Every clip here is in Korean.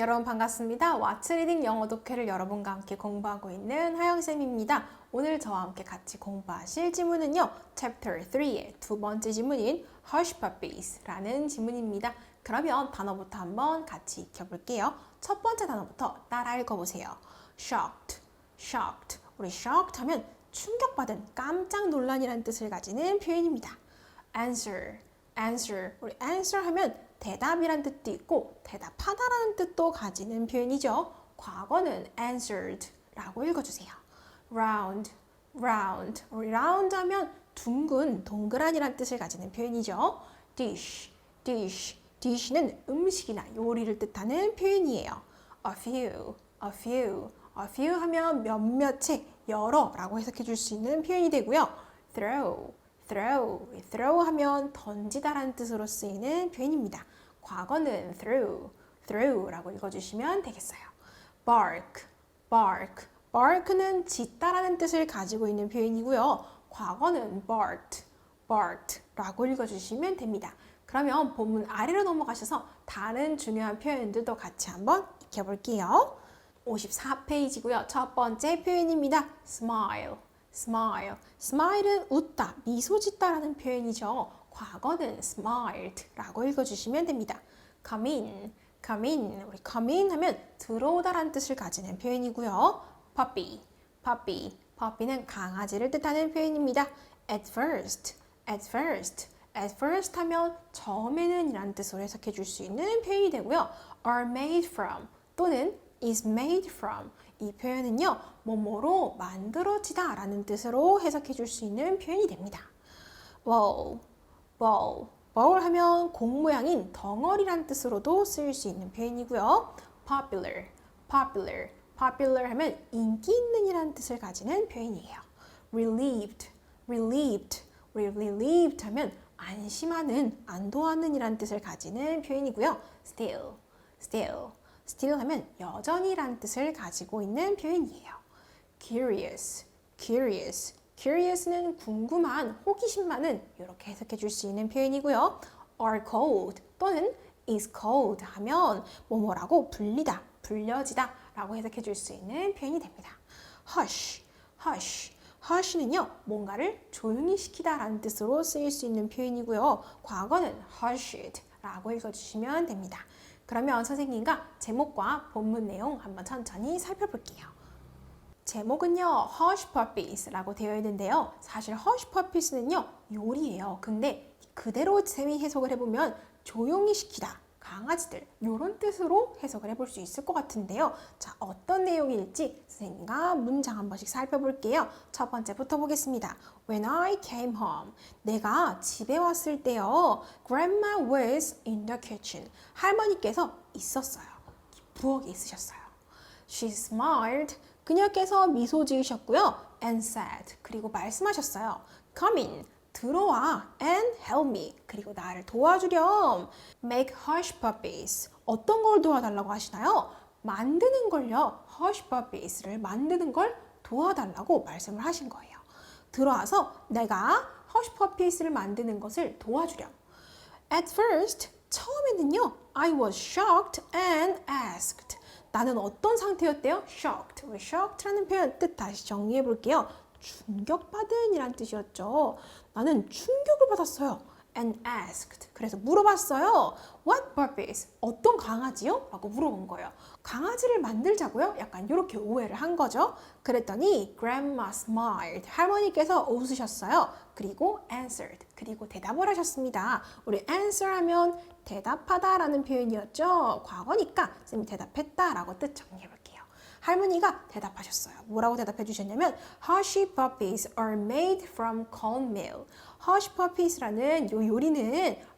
여러분 반갑습니다. 왓츠 리딩 영어 독해를 여러분과 함께 공부하고 있는 하영쌤입니다. 오늘 저와 함께 같이 공부하실 지문은요. Chapter 3의 두 번째 지문인 Hush Puppies라는 지문입니다. 그러면 단어부터 한번 같이 익혀볼게요. 첫 번째 단어부터 따라 읽어보세요. Shocked, shocked. 우리 shocked 하면 충격받은, 깜짝 놀란이라는 뜻을 가지는 표현입니다. Answer, answer. 우리 answer 하면 대답이란 뜻도 있고 대답하다라는 뜻도 가지는 표현이죠. 과거는 answered라고 읽어주세요. round, round. round 하면 둥근, 동그란이란 뜻을 가지는 표현이죠. dish, dish. dish는 음식이나 요리를 뜻하는 표현이에요. a few, a few. a few 하면 몇몇의 여러라고 해석해 줄 수 있는 표현이 되고요. throw, throw. throw 하면 던지다라는 뜻으로 쓰이는 표현입니다. 과거는 through, through라고 읽어주시면 되겠어요. bark, bark. bark는 짖다라는 뜻을 가지고 있는 표현이고요. 과거는 barked, barked라고 읽어주시면 됩니다. 그러면 본문 아래로 넘어가셔서 다른 중요한 표현들도 같이 한번 익혀볼게요. 54페이지고요. 첫 번째 표현입니다. smile, smile. smile은 웃다, 미소 짓다라는 표현이죠. 과거는 smiled라고 읽어주시면 됩니다. come in, come in. 우리 come in 하면 들어오다라는 뜻을 가지는 표현이고요. puppy, puppy. puppy는 강아지를 뜻하는 표현입니다. at first, at first. at first 하면 처음에는 이라는 뜻으로 해석해 줄 수 있는 표현이 되고요. are made from 또는 is made from 이 표현은요, 뭐뭐로 만들어지다 라는 뜻으로 해석해 줄 수 있는 표현이 됩니다. bowl, bowl. bowl 하면 공 모양인 덩어리란 뜻으로도 쓰일 수 있는 표현이고요. popular, popular. popular 하면 인기 있는 이라는 뜻을 가지는 표현이에요. relieved, relieved. relieved 하면 안심하는, 안도하는 이라는 뜻을 가지는 표현이고요. still, still. still 하면 여전히라는 뜻을 가지고 있는 표현이에요. curious, curious. Curious는 궁금한, 호기심 많은 이렇게 해석해 줄 수 있는 표현이고요. are cold 또는 is cold 하면 뭐뭐라고 불리다, 불려지다 라고 해석해 줄 수 있는 표현이 됩니다. hush, hush. hush는요, 뭔가를 조용히 시키다 라는 뜻으로 쓰일 수 있는 표현이고요. 과거는 hushed 라고 읽어주시면 됩니다. 그러면 선생님과 제목과 본문 내용 한번 천천히 살펴볼게요. 제목은요, Hush Puppies라고 되어 있는데요. 사실 Hush Puppies는요, 요리예요. 근데 그대로 쌤이 해석을 해보면 조용히 시키다, 강아지들 이런 뜻으로 해석을 해볼 수 있을 것 같은데요. 자, 어떤 내용일지 선생님과 문장 한 번씩 살펴볼게요. 첫 번째부터 보겠습니다. When I came home, 내가 집에 왔을 때요. Grandma was in the kitchen. 할머니께서 있었어요. 부엌에 있으셨어요. She smiled. 그녀께서 미소 지으셨고요. And said. 그리고 말씀하셨어요. Come in. 들어와 and help me. 그리고 나를 도와주렴. Make hush puppies. 어떤 걸 도와달라고 하시나요? 만드는 걸요. hush puppies를 만드는 걸 도와달라고 말씀을 하신 거예요. 들어와서 내가 hush puppies를 만드는 것을 도와주렴. At first, 처음에는요. I was shocked and asked. 나는 어떤 상태였대요? shocked. 우리 shocked라는 표현 뜻 다시 정리해 볼게요. 충격받은 이란 뜻이었죠. 나는 충격을 받았어요. and asked. 그래서 물어봤어요. What purpose? 어떤 강아지요? 라고 물어본 거예요. 강아지를 만들자고요? 약간 이렇게 오해를 한 거죠. 그랬더니 grandma smiled. 할머니께서 웃으셨어요. 그리고 answered. 그리고 대답을 하셨습니다. 우리 answer 하면 대답하다 라는 표현이었죠. 과거니까 쌤이 대답했다 라고 뜻 정리해 볼게요. 할머니가 대답하셨어요. 뭐라고 대답해 주셨냐면 Hush puppies are made from cornmeal. Hush puppies라는 요 요리는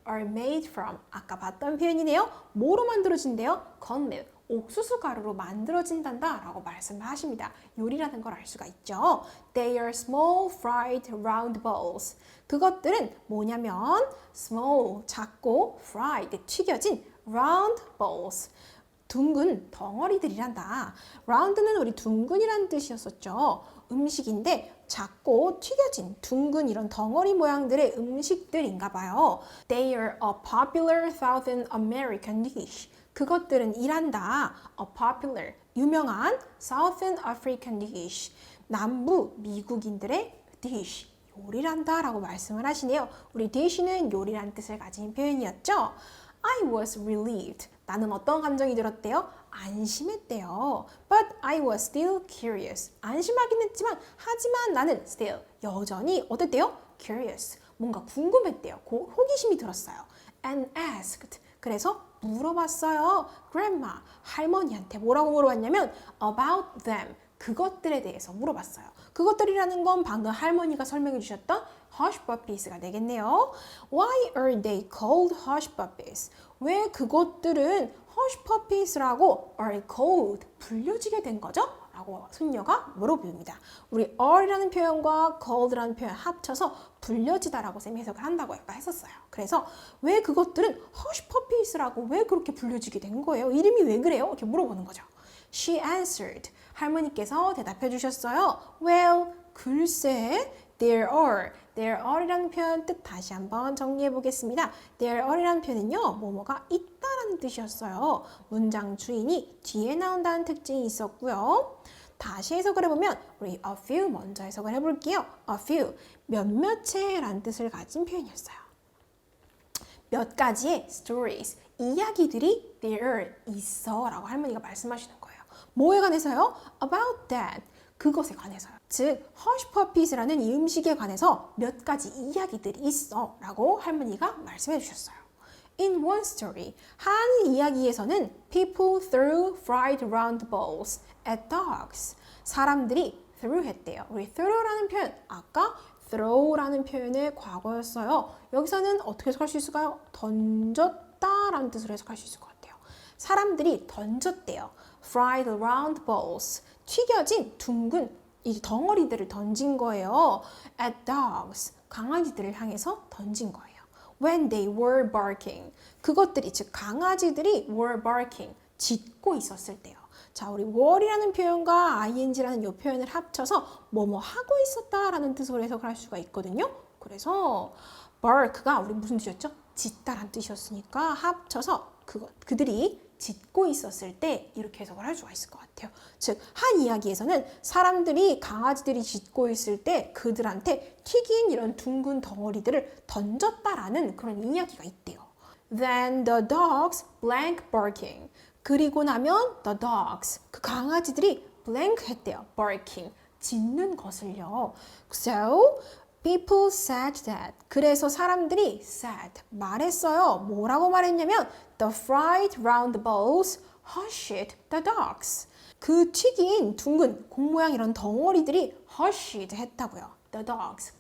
are made from 아까 봤던 표현이네요. 뭐로 만들어진대요? cornmeal. 옥수수 가루로 만들어진단다 라고 말씀을 하십니다. 요리라는 걸 알 수가 있죠. They are small fried round balls. 그것들은 뭐냐면 small 작고 fried 튀겨진 round balls. 둥근 덩어리들이란다. round는 우리 둥근이라는 뜻이었었죠. 음식인데 작고 튀겨진 둥근 이런 덩어리 모양들의 음식들인가 봐요. They are a popular Southern American dish. 그것들은 일한다. A popular, 유명한 Southern African dish. 남부 미국인들의 dish. 요리란다 라고 말씀을 하시네요. 우리 dish는 요리란 뜻을 가진 표현이었죠. I was relieved. 나는 어떤 감정이 들었대요? 안심했대요. But I was still curious. 안심하긴 했지만, 하지만 나는 still 여전히 어땠대요? Curious. 뭔가 궁금했대요. 고, 호기심이 들었어요. And asked. 그래서 물어봤어요. Grandma, 할머니한테 뭐라고 물어봤냐면 about them. 그것들에 대해서 물어봤어요. 그것들이라는 건 방금 할머니가 설명해 주셨던 hush puppies가 되겠네요. Why are they called hush puppies? 왜 그것들은 hush puppies라고 are called 불려지게 된 거죠? 라고 손녀가 물어봅니다. 우리 are이라는 표현과 called라는 표현 합쳐서 불려지다라고 쌤이 해석을 한다고 아까 했었어요. 그래서 왜 그것들은 hush puppies라고 왜 그렇게 불려지게 된 거예요? 이름이 왜 그래요? 이렇게 물어보는 거죠. She answered. 할머니께서 대답해 주셨어요. Well, 글쎄, there are. There are이라는 표현 뜻 다시 한번 정리해 보겠습니다. there are이라는 표현은요, 뭐뭐가 있다라는 뜻이었어요. 문장 주인이 뒤에 나온다는 특징이 있었고요. 다시 해석을 해보면 우리 a few 먼저 해석을 해볼게요. a few, 몇몇의라는 뜻을 가진 표현이었어요. 몇 가지의 stories, 이야기들이 there 있어 라고 할머니가 말씀하시는 거예요. 뭐에 관해서요? about that, 그것에 관해서요. 즉, puppies라는 이 음식에 관해서 몇 가지 이야기들이 있어 라고 할머니가 말씀해 주셨어요. In one story, 한 이야기에서는 people threw fried round balls at dogs. 사람들이 threw 했대요. 우리 throw라는 표현, 아까 throw라는 표현의 과거였어요. 여기서는 어떻게 해석할 수 있을까요? 던졌다라는 뜻으로 해석할 수 있을 것 같아요. 사람들이 던졌대요. Fried round balls. 튀겨진 둥근 이 덩어리들을 던진 거예요. at dogs. 강아지들을 향해서 던진 거예요. when they were barking. 그것들이 즉 강아지들이 were barking. 짖고 있었을 때요. 자, 우리 were이라는 표현과 ing라는 이 표현을 합쳐서 뭐뭐 하고 있었다라는 뜻으로 해석을 할 수가 있거든요. 그래서 bark가 우리 무슨 뜻이었죠? 짖다란 뜻이었으니까 합쳐서 그거 그들이 짖고 있었을 때 이렇게 해석을 할 수가 있을 것 같아요. 즉, 한 이야기에서는 사람들이 강아지들이 짖고 있을 때 그들한테 튀긴 이런 둥근 덩어리들을 던졌다라는 그런 이야기가 있대요. Then the dogs blank barking. 그리고 나면 the dogs 그 강아지들이 blank 했대요. barking 짖는 것을요. So people said that 그래서 사람들이 said 말했어요. 뭐라고 말했냐면 the fried round balls hushed the dogs. 그 튀긴 둥근 공 모양 이런 덩어리들이 hushed 했다고요. The dogs.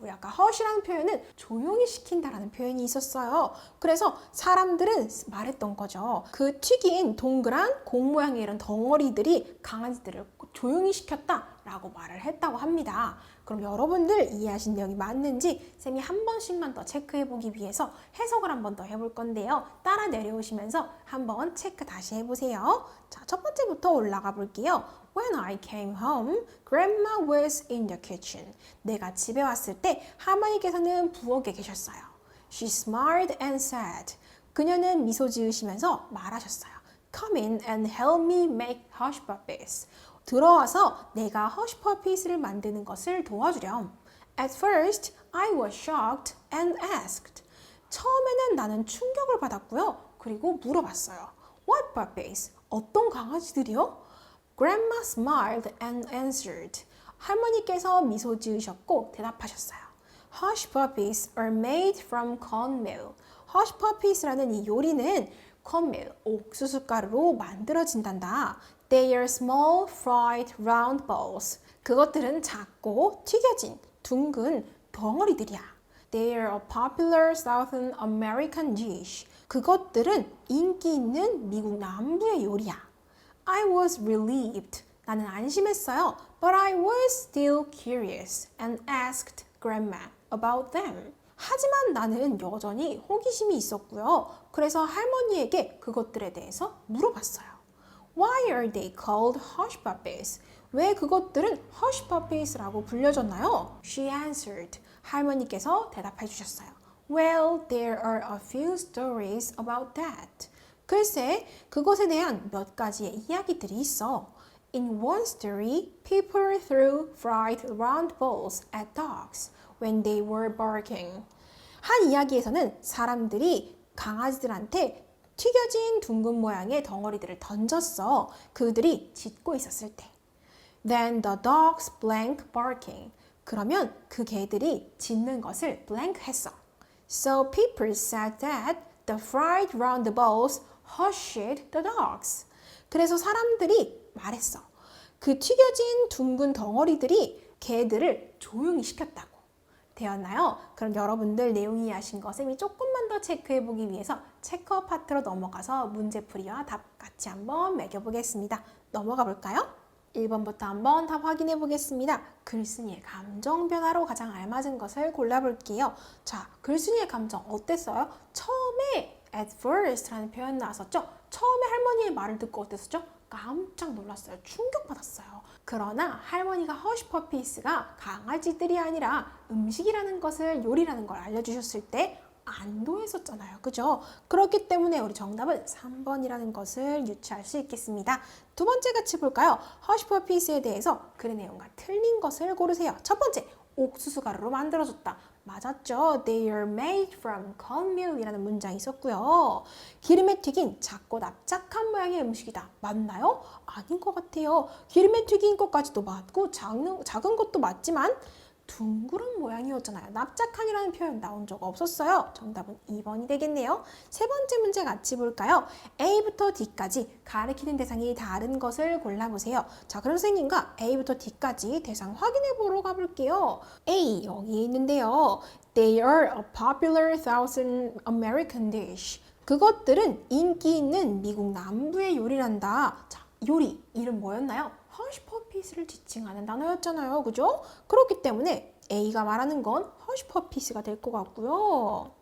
우리 아까 hush라는 표현은 조용히 시킨다라는 표현이 있었어요. 그래서 사람들은 말했던 거죠. 그 튀긴 동그란 공 모양의 이런 덩어리들이 강아지들을 조용히 시켰다 라고 말을 했다고 합니다. 그럼 여러분들 이해하신 내용이 맞는지 쌤이 한 번씩만 더 체크해 보기 위해서 해석을 한 번 더 해볼 건데요. 따라 내려오시면서 한번 체크 다시 해보세요. 자, 첫 번째부터 올라가 볼게요. When I came home, Grandma was in the kitchen. 내가 집에 왔을 때 할머니께서는 부엌에 계셨어요. She smiled and said. 그녀는 미소 지으시면서 말하셨어요. Come in and help me make hush puppies. 들어와서 내가 puppies를 만드는 것을 도와주렴. At first, I was shocked and asked. 처음에는 나는 충격을 받았고요. 그리고 물어봤어요. What puppies? 어떤 강아지들이요? Grandma smiled and answered. 할머니께서 미소 지으셨고 대답하셨어요. Hush puppies are made from cornmeal. Hush puppies라는 이 요리는 cornmeal, 옥수수 가루로 만들어진단다. They are small fried round balls. 그것들은 작고 튀겨진 둥근 덩어리들이야. They are a popular Southern American dish. 그것들은 인기 있는 미국 남부의 요리야. I was relieved. 나는 안심했어요. But I was still curious and asked Grandma about them. 하지만 나는 여전히 호기심이 있었고요. 그래서 할머니에게 그것들에 대해서 물어봤어요. Are they called hush puppies? 왜 그것들은 hush puppies라고 불려졌나요? She answered. 할머니께서 대답해 주셨어요. Well, there are a few stories about that. 글쎄, 그것에 대한 몇 가지의 이야기들이 있어. In one story, people threw fried round balls at dogs when they were barking. 한 이야기에서는 사람들이 강아지들한테 튀겨진 둥근 모양의 덩어리들을 던졌어. 그들이 짖고 있었을 때. Then the dogs blank barking. 그러면 그 개들이 짖는 것을 blank 했어. So people said that the fried round balls hushed the dogs. 그래서 사람들이 말했어. 그 튀겨진 둥근 덩어리들이 개들을 조용히 시켰다고. 되었나요? 그럼 여러분들 내용 이해하신 거 쌤이 조금만 더 체크해 보기 위해서 체크업 파트로 넘어가서 문제풀이와 답 같이 한번 매겨보겠습니다. 넘어가 볼까요? 1번부터 한번 답 확인해 보겠습니다. 글쓴이의 감정 변화로 가장 알맞은 것을 골라볼게요. 자, 글쓴이의 감정 어땠어요? 처음에 at first라는 표현 나왔었죠? 처음에 할머니의 말을 듣고 어땠었죠? 깜짝 놀랐어요. 충격받았어요. 그러나 할머니가 허쉬퍼피스가 강아지들이 아니라 음식이라는 것을 요리라는 걸 알려주셨을 때 안도했었잖아요. 그죠? 그렇기 때문에 우리 정답은 3번이라는 것을 유추할 수 있겠습니다. 두 번째 같이 볼까요? 허쉬퍼피스에 대해서 글의 내용과 틀린 것을 고르세요. 첫 번째, 옥수수 가루로 만들어졌다. 맞았죠? They are made from cornmeal이라는 문장이 있었고요. 기름에 튀긴 작고 납작한 모양의 음식이다. 맞나요? 아닌 것 같아요. 기름에 튀긴 것까지도 맞고 작은, 작은 것도 맞지만 둥그런 모양이었잖아요. 납작한이라는 표현 나온 적 없었어요. 정답은 2번이 되겠네요. 세 번째 문제 같이 볼까요? A부터 D까지 가리키는 대상이 다른 것을 골라보세요. 자, 그럼 선생님과 A부터 D까지 대상 확인해 보러 가볼게요. A 여기 있는데요. They are a popular Southern American dish. 그것들은 인기 있는 미국 남부의 요리란다. 자, 요리 이름 뭐였나요? 허쉬퍼피스를 지칭하는 단어였잖아요. 그죠? 그렇기 때문에 A가 말하는 건 허쉬퍼피스가 될것 같고요.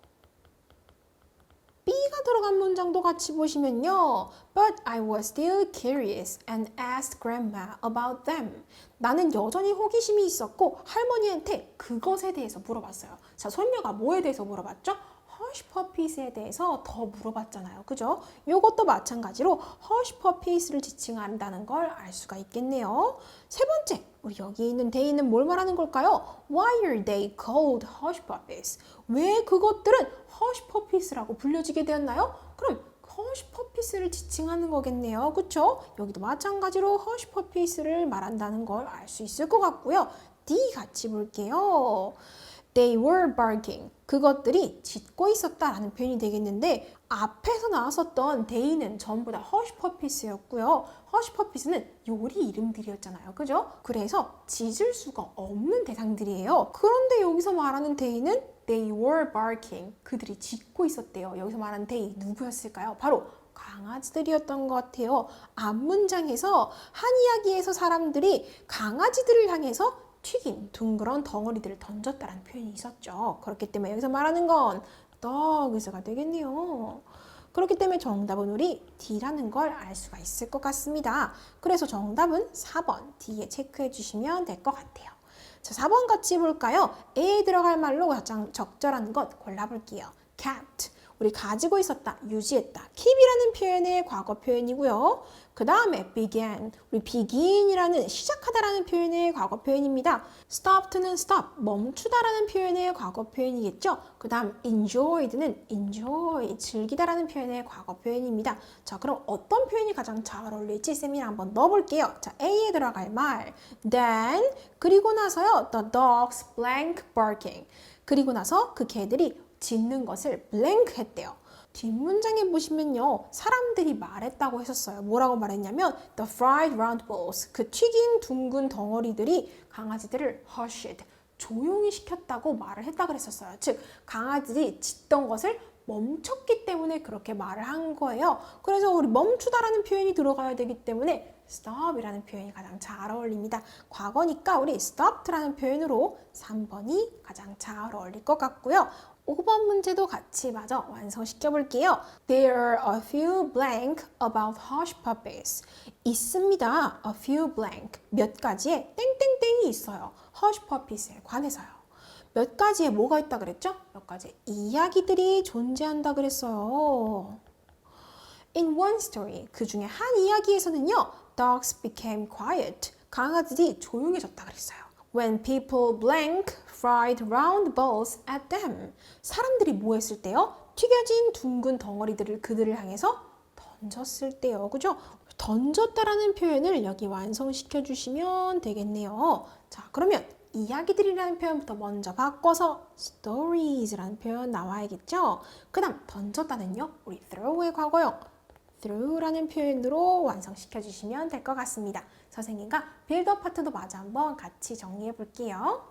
B가 들어간 문장도 같이 보시면요. But I was still curious and asked grandma about them. 나는 여전히 호기심이 있었고 할머니한테 그것에 대해서 물어봤어요. 자, 손녀가 뭐에 대해서 물어봤죠? 허쉬퍼피스에 대해서 더 물어봤잖아요. 그죠? 이것도 마찬가지로 허쉬퍼피스를 지칭한다는 걸 알 수가 있겠네요. 세 번째, 우리 여기 있는 데이는 뭘 말하는 걸까요? Why are they called hush puppies? 왜 그것들은 hush puppies라고 불려지게 되었나요? 그럼 허쉬 퍼피스를 지칭하는 거겠네요. 그쵸? 여기도 마찬가지로 허쉬 퍼피스를 말한다는 걸 알 수 있을 것 같고요. D 같이 볼게요. They were barking. 그것들이 짖고 있었다라는 표현이 되겠는데 앞에서 나왔었던 데이는 전부 다 허쉬퍼피스였고요. 허쉬퍼피스는 요리 이름들이었잖아요. 그죠? 그래서 짖을 수가 없는 대상들이에요. 그런데 여기서 말하는 데이는 They were barking. 그들이 짖고 있었대요. 여기서 말하는 데이 누구였을까요? 바로 강아지들이었던 것 같아요. 앞 문장에서 한 이야기에서 사람들이 강아지들을 향해서 튀긴 둥그런 덩어리들을 던졌다라는 표현이 있었죠. 그렇기 때문에 여기서 말하는 건 dogs가 되겠네요. 그렇기 때문에 정답은 우리 D라는 걸 알 수가 있을 것 같습니다. 그래서 정답은 4번 D에 체크해 주시면 될 것 같아요. 자, 4번 같이 볼까요? A에 들어갈 말로 가장 적절한 것 골라볼게요. kept. 우리 가지고 있었다, 유지했다. keep이라는 표현의 과거 표현이고요. 그 다음에 began. 우리 begin이라는 시작하다라는 표현의 과거 표현입니다. stopped는 stop, 멈추다라는 표현의 과거 표현이겠죠. 그 다음 enjoyed는 enjoy, 즐기다라는 표현의 과거 표현입니다. 자, 그럼 어떤 표현이 가장 잘 어울릴지 쌤이랑 한번 넣어볼게요. 자, A에 들어갈 말. Then, 그리고 나서요. The dogs blank barking. 그리고 나서 그 개들이 짖는 것을 blank 했대요. 뒷문장에 보시면요. 사람들이 말했다고 했었어요. 뭐라고 말했냐면 the fried round balls 그 튀긴 둥근 덩어리들이 강아지들을 hushed 조용히 시켰다고 말을 했다 그랬었어요. 즉 강아지들이 짖던 것을 멈췄기 때문에 그렇게 말을 한 거예요. 그래서 우리 멈추다라는 표현이 들어가야 되기 때문에 stop이라는 표현이 가장 잘 어울립니다. 과거니까 우리 stopped라는 표현으로 3번이 가장 잘 어울릴 것 같고요. 5번 문제도 같이 마저 완성시켜 볼게요. There are a few blank about hush puppies. 있습니다. A few blank. 몇 가지의 땡땡땡이 있어요. hush puppies에 관해서요. 몇 가지의 뭐가 있다 그랬죠? 몇 가지의 이야기들이 존재한다 그랬어요. In one story, 그 중에 한 이야기에서는요, dogs became quiet. 강아지들이 조용해졌다 그랬어요. When people blank fried round balls at them. 사람들이 뭐 했을 때요? 튀겨진 둥근 덩어리들을 그들을 향해서 던졌을 때요. 그죠? 던졌다라는 표현을 여기 완성시켜 주시면 되겠네요. 자, 그러면 이야기들이라는 표현부터 먼저 바꿔서 stories라는 표현 나와야겠죠? 그 다음 던졌다는요. 우리 throw의 과거형 throw라는 표현으로 완성시켜 주시면 될 것 같습니다. 선생님과 빌더 파트도 마저 한번 같이 정리해 볼게요.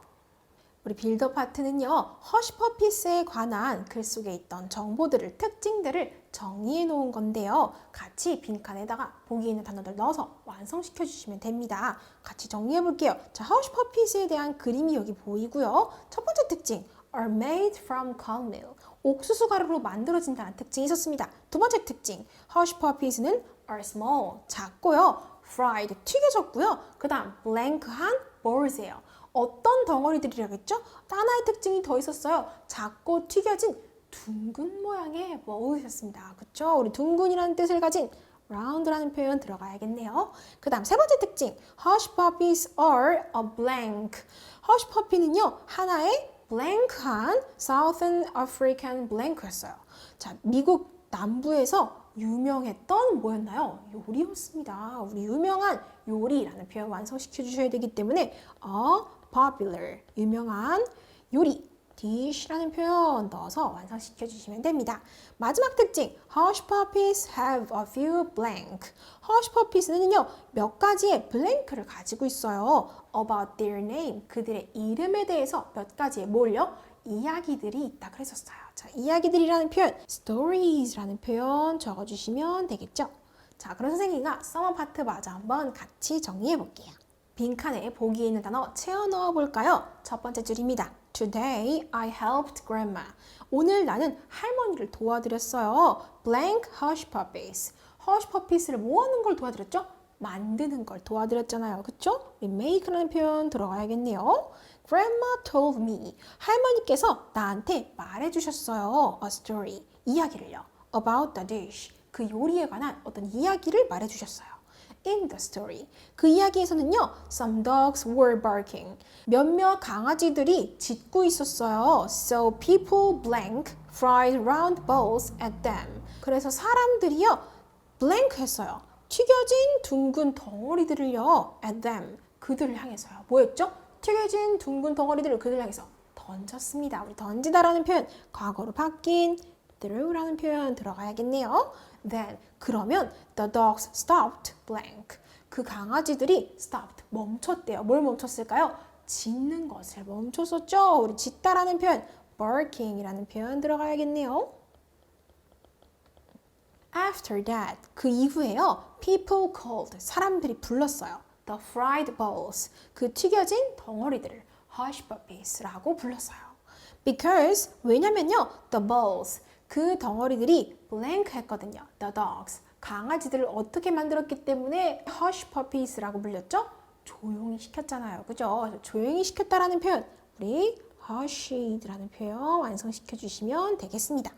우리 빌더 파트는요, 허쉬퍼피스에 관한 글 속에 있던 정보들을, 특징들을 정리해 놓은 건데요. 같이 빈칸에다가 보기 있는 단어들 넣어서 완성시켜 주시면 됩니다. 같이 정리해 볼게요. 자, 허쉬퍼피스에 대한 그림이 여기 보이고요. 첫 번째 특징, are made from cornmeal. 옥수수 가루로 만들어진다는 특징이 있었습니다. 두 번째 특징, 허쉬퍼피스는 are small, 작고요. fried, 튀겨졌고요. 그 다음, blank한 balls예요. 어떤 덩어리들이라겠죠? 하나의 특징이 더 있었어요. 작고 튀겨진 둥근 모양의 버울이었습니다. 그쵸? 우리 둥근이라는 뜻을 가진 round라는 표현 들어가야겠네요. 그 다음 세 번째 특징. hush puppies are a blank. hush puppy는요, 하나의 blank한 Southern African blank였어요. 자, 미국 남부에서 유명했던 뭐였나요? 요리였습니다. 우리 유명한 요리라는 표현 완성시켜 주셔야 되기 때문에 a popular 유명한 요리 dish라는 표현 넣어서 완성시켜 주시면 됩니다. 마지막 특징 hush puppies have a few blank. hush puppies는요 몇 가지의 blank를 가지고 있어요. about their name 그들의 이름에 대해서 몇 가지의 뭘요? 이야기들이 있다 그랬었어요. 자, 이야기들이라는 표현, stories라는 표현 적어주시면 되겠죠. 자, 그럼 선생님과 서머 파트 마저 한번 같이 정리해 볼게요. 빈칸에 보기 있는 단어 채워 넣어 볼까요? 첫 번째 줄입니다. Today I helped grandma. 오늘 나는 할머니를 도와드렸어요. Blank hush puppies. hush puppies를 뭐 하는 걸 도와드렸죠? 만드는 걸 도와드렸잖아요. 그쵸? make라는 표현 들어가야겠네요. Grandma told me. 할머니께서 나한테 말해주셨어요. A story. 이야기를요. About the dish. 그 요리에 관한 어떤 이야기를 말해주셨어요. In the story. 그 이야기에서는요, some dogs were barking. 몇몇 강아지들이 짖고 있었어요. So people blank fried round balls at them. 그래서 사람들이요, blank 했어요. 튀겨진 둥근 덩어리들을요, at them. 그들을 향해서요. 뭐였죠? 튀겨진 둥근 덩어리들을 그들 향해서 던졌습니다. 우리 던지다라는 표현, 과거로 바뀐 throw라는 표현 들어가야겠네요. Then 그러면 the dogs stopped blank. 그 강아지들이 stopped 멈췄대요. 뭘 멈췄을까요? 짖는 것을 멈췄었죠. 우리 짖다라는 표현 barking이라는 표현 들어가야겠네요. After that 그 이후에요. People called 사람들이 불렀어요. The fried balls 그 튀겨진 덩어리들을 hush puppies라고 불렀어요. Because 왜냐면요. The balls 그 덩어리들이 blank 했거든요. The dogs. 강아지들을 어떻게 만들었기 때문에 hush puppies라고 불렸죠? 조용히 시켰잖아요. 그죠? 조용히 시켰다라는 표현. 우리 hushed라는 표현 완성시켜 주시면 되겠습니다.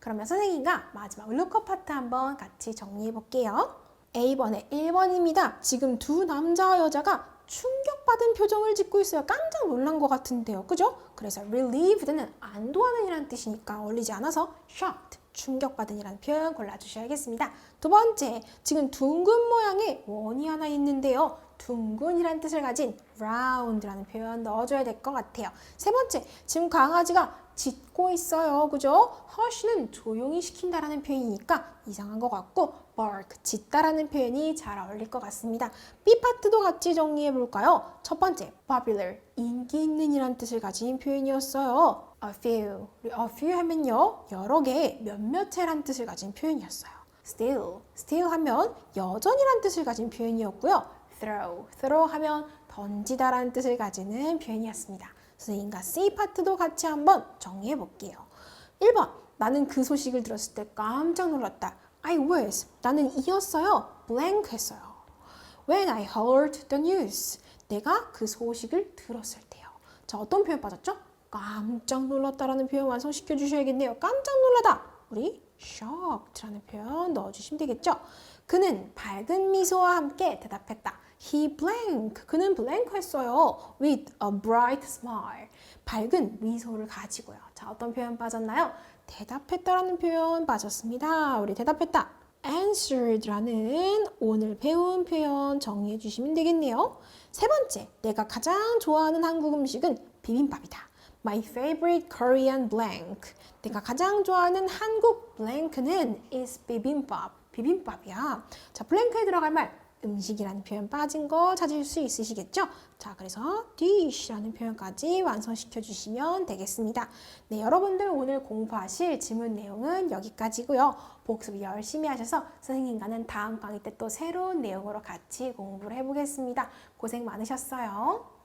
그러면 선생님과 마지막 lookup 파트 한번 같이 정리해 볼게요. A번에 1번입니다. 지금 두 남자와 여자가 충격받은 표정을 짓고 있어요. 깜짝 놀란 것 같은데요. 그죠? 그래서 relieved는 안도하는 이라는 뜻이니까 어울리지 않아서 shocked, 충격받은 이라는 표현 골라주셔야겠습니다. 두 번째, 지금 둥근 모양의 원이 하나 있는데요. 둥근이라는 뜻을 가진 round라는 표현 넣어줘야 될 것 같아요. 세 번째, 지금 강아지가 짖고 있어요. 그죠? hush는 조용히 시킨다라는 표현이니까 이상한 것 같고 bark, 짖다라는 표현이 잘 어울릴 것 같습니다. B 파트도 같이 정리해 볼까요? 첫 번째, popular, 인기 있는 이란 뜻을 가진 표현이었어요. a few, a few 하면요. 여러 개, 몇몇 채란 뜻을 가진 표현이었어요. still, still 하면 여전이란 뜻을 가진 표현이었고요. throw, throw 하면 던지다라는 뜻을 가지는 표현이었습니다. 선생님과 C 파트도 같이 한번 정리해 볼게요. 1번, 나는 그 소식을 들었을 때 깜짝 놀랐다. I was, 나는 이었어요. blank 했어요. When I heard the news, 내가 그 소식을 들었을 때요. 자, 어떤 표현 빠졌죠? 깜짝 놀랐다라는 표현 완성시켜 주셔야겠네요. 깜짝 놀라다. 우리 shocked라는 표현 넣어주시면 되겠죠. 그는 밝은 미소와 함께 대답했다. He blank. 그는 blank 했어요. With a bright smile. 밝은 미소를 가지고요. 자, 어떤 표현 빠졌나요? 대답했다라는 표현 빠졌습니다. 우리 대답했다. answered라는 오늘 배운 표현 정리해 주시면 되겠네요. 세 번째, 내가 가장 좋아하는 한국 음식은 비빔밥이다. My favorite Korean blank. 내가 가장 좋아하는 한국 blank는 is 비빔밥. 비빔밥이야. 자, blank에 들어갈 말 음식이라는 표현 빠진 거 찾을 수 있으시겠죠? 자, 그래서 dish라는 표현까지 완성시켜 주시면 되겠습니다. 네, 여러분들 오늘 공부하실 지문 내용은 여기까지고요. 복습 열심히 하셔서 선생님과는 다음 강의 때 또 새로운 내용으로 같이 공부를 해보겠습니다. 고생 많으셨어요.